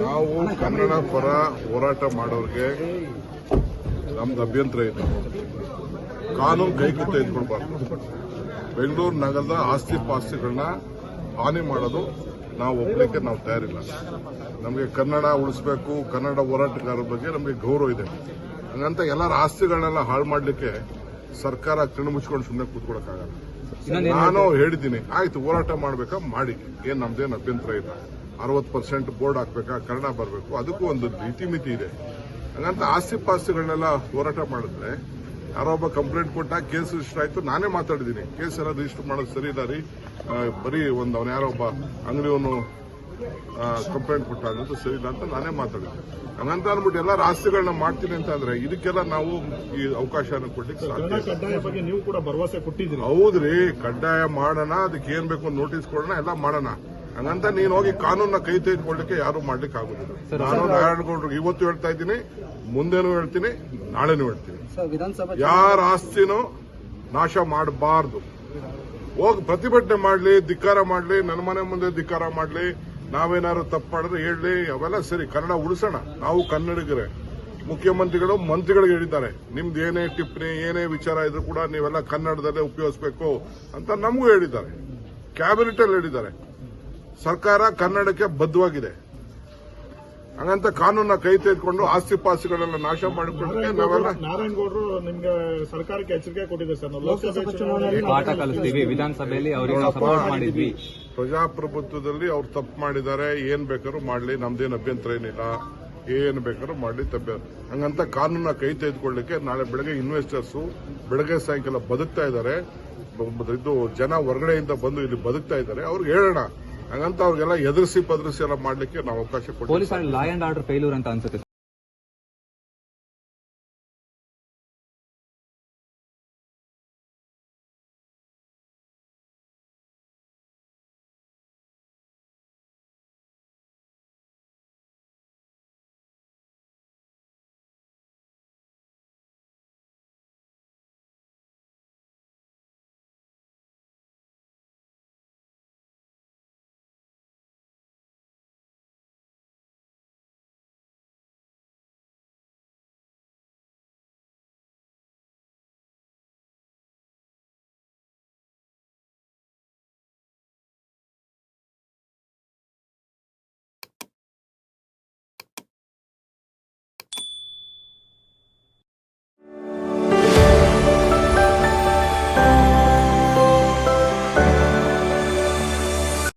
ನಾವು ಕನ್ನಡ ಪರ ಹೋರಾಟ ಮಾಡೋರಿಗೆ ನಮ್ದು ಅಭ್ಯಂತರ ಇದೆ ಕಾನೂನು ಕೈಗೆ ತೆಗೆದುಕೊಳ್ಬಾರ್ದು ಬೆಂಗಳೂರು ನಗರದ ಆಸ್ತಿ ಪಾಸ್ತಿಗಳನ್ನ ಹಾನಿ ಮಾಡೋದು ನಾವು ಒಪ್ಪಲಿಕ್ಕೆ ನಾವು ತಯಾರಿಲ್ಲ. ನಮಗೆ ಕನ್ನಡ ಉಳಿಸ್ಬೇಕು, ಕನ್ನಡ ಹೋರಾಟಗಾರರ ಬಗ್ಗೆ ನಮಗೆ ಗೌರವ ಇದೆ. ಹಂಗಂತ ಎಲ್ಲರ ಆಸ್ತಿಗಳನ್ನೆಲ್ಲ ಹಾಳು ಮಾಡಲಿಕ್ಕೆ ಸರ್ಕಾರ ಕಣ್ಣು ಮುಚ್ಕೊಂಡು ಸುಮ್ಮನೆ ಕೂತ್ಕೊಳಕ್ಕಾಗಲ್ಲ. ನಾನು ಹೇಳಿದ್ದೀನಿ ಆಯ್ತು ಹೋರಾಟ ಮಾಡ್ಬೇಕಾ? ಮಾಡಿ. ಏನ್ ನಮ್ದೇನು ಅಭ್ಯಂತರ ಇಲ್ಲ. ಅರವತ್ತು ಪರ್ಸೆಂಟ್ ಬೋರ್ಡ್ ಹಾಕ್ಬೇಕಾ? ಕನ್ನಡ ಬರಬೇಕು. ಅದಕ್ಕೂ ಒಂದು ಇತಿಮಿತಿ ಇದೆ. ಹಾಗಂತ ಆಸ್ತಿ ಪಾಸ್ತಿಗಳನ್ನೆಲ್ಲ ಹೋರಾಟ ಮಾಡಿದ್ರೆ ಯಾರೋ ಒಬ್ಬ ಕಂಪ್ಲೇಂಟ್ ಕೊಟ್ಟ ಕೇಸ್ ರಿಜಿಸ್ಟರ್ ಆಯ್ತು. ನಾನೇ ಮಾತಾಡಿದ್ದೀನಿ. ಕೇಸ್ ಎಲ್ಲ ರಿಜಿಸ್ಟರ್ ಮಾಡೋದು ಸರಿ ಇದಾರಿ ರೀ. ಬರೀ ಒಂದು ಅವನ ಯಾರೋ ಒಬ್ಬ ಅಂಗಡಿಯವನು ಕಂಪ್ಲೇಂಟ್ ಕೊಟ್ಟ ಅನ್ನೋದು ಸರಿ ಇಲ್ಲ ಅಂತ ನಾನೇ ಮಾತಾಡಿದ್ದೆ. ಹಂಗಂತ ಅಂದ್ಬಿಟ್ಟು ಎಲ್ಲ ರಾಸ್ತೆಗಳನ್ನ ಮಾಡ್ತೀನಿ ಅಂತ ಅಂದ್ರೆ ಇದಕ್ಕೆಲ್ಲ ನಾವು ಈ ಅವಕಾಶನ ಕೊಡ್ಲಿಕ್ಕೆ ಸಾಧ್ಯ ಕಡ್ಡಾಯ ಬಗ್ಗೆ ನೀವು ಕೂಡ ಭರವಸೆ ಕೊಟ್ಟಿದ್ದೀರಿ. ಹೌದ್ರಿ ಕಡ್ಡಾಯ ಮಾಡೋಣ ಅದಕ್ಕೆ ಏನ್ ಬೇಕು ನೋಟಿಸ್ ಕೊಡೋಣ ಎಲ್ಲ ಮಾಡೋಣ. ಹಂಗಂತ ನೀನ್ ಹೋಗಿ ಕಾನೂನ ಕೈ ತೆಗೆದುಕೊಳ್ಳಿಕ್ಕೆ ಯಾರು ಮಾಡ್ಲಿಕ್ಕೆ ಆಗುದಿಲ್ಲ. ನಾನು ನಾರಾಯಣಗೌಡ್ರಿಗೆ ಇವತ್ತು ಹೇಳ್ತಾ ಇದ್ದೀನಿ ಮುಂದೇನು ಹೇಳ್ತೀನಿ ನಾಳೆನೂ ಹೇಳ್ತೀನಿ. ಸರ್ ವಿಧಾನಸಭಾ ಯಾರ ಆಸ್ತಿನೂ ನಾಶ ಮಾಡಬಾರ್ದು. ಹೋಗಿ ಪ್ರತಿಭಟನೆ ಮಾಡ್ಲಿ ಧಿಕ್ಕಾರ ಮಾಡ್ಲಿ ನನ್ನ ಮನೆ ಮುಂದೆ ಧಿಕ್ಕಾರ ಮಾಡ್ಲಿ ನಾವೇನಾದ್ರು ತಪ್ಪು ಮಾಡಿದ್ರೆ ಹೇಳಿ, ಅವೆಲ್ಲ ಸರಿ, ಕನ್ನಡ ಉಳಿಸೋಣ. ನಾವು ಕನ್ನಡಿಗರೇ. ಮುಖ್ಯಮಂತ್ರಿಗಳು ಮಂತ್ರಿಗಳಿಗೆ ಹೇಳಿದ್ದಾರೆ. ನಿಮ್ದು ಏನೇ ಟಿಪ್ಪಣಿ, ಏನೇ ವಿಚಾರ ಇದ್ರು ಕೂಡ ನೀವೆಲ್ಲ ಕನ್ನಡದಲ್ಲೇ ಉಪಯೋಗಿಸಬೇಕು ಅಂತ ನಮಗೂ ಹೇಳಿದ್ದಾರೆ. ಕ್ಯಾಬಿನೆಟ್ ಅಲ್ಲಿ ಹೇಳಿದ್ದಾರೆ. ಸರ್ಕಾರ ಕನ್ನಡಕ್ಕೆ ಬದ್ಧವಾಗಿದೆ. ಹಂಗಂತ ಕಾನೂನ ಕೈ ತೆಗೆದುಕೊಂಡು ಆಸ್ತಿ ಪಾಸ್ತಿಗಳೆಲ್ಲ ನಾಶ ಮಾಡಿಕೊಂಡ್ರೆ ನಾವೆಲ್ಲ ನಾರಾಯಣಗೌಡರು ನಿಮ್ಗೆ ಸರ್ಕಾರಕ್ಕೆ ಎಚ್ಚರಿಕೆ ಕೊಟ್ಟಿದೆ ಸರ್. ನಾವು ಲೋಕಸಭೆ ಚುನಾವಣೆಯಲ್ಲಿ ಪಾಠ ಕಲಿಸ್ತೀವಿ ವಿಧಾನಸಭೆಯಲ್ಲಿ ಅವರಿಗೆ ಸಪೋರ್ಟ್ ಮಾಡಿದ್ವಿ. ಪ್ರಜಾಪ್ರಭುತ್ವದಲ್ಲಿ ಅವ್ರು ತಪ್ಪು ಮಾಡಿದ್ದಾರೆ ಏನ್ ಬೇಕಾದ್ರೂ ಮಾಡ್ಲಿ ನಮ್ದೇನು ಅಭ್ಯಂತರ ಏನಿಲ್ಲ ಏನ್ ಬೇಕಾದ್ರೂ ಮಾಡ್ಲಿ ತಪ್ಪ. ಹಂಗಂತ ಕಾನೂನ ಕೈ ತೆಗೆದುಕೊಳ್ಳಿಕ್ಕೆ ನಾಳೆ ಬೆಳಗ್ಗೆ ಇನ್ವೆಸ್ಟರ್ಸ್ ಬೆಳಗ್ಗೆ ಸಾಯಂಕಾಲ ಬದುಕ್ತಾ ಇದ್ದಾರೆ. ಇದು ಜನ ಹೊರಗಡೆಯಿಂದ ಬಂದು ಇಲ್ಲಿ ಬದುಕ್ತಾ ಇದ್ದಾರೆ. ಅವ್ರಿಗೆ ಹೇಳೋಣ ಹಂಗಂತ ಅವ್ರಿಗೆಲ್ಲ ಎದುರಿಸಿ ಪದರಿಸಿ ಎಲ್ಲ ಮಾಡ್ಲಿಕ್ಕೆ ನಾವು ಅವಕಾಶ ಕೊಡ್ತೀವಿ police law and order failure ಅಂತ ಅನ್ಸುತ್ತೆ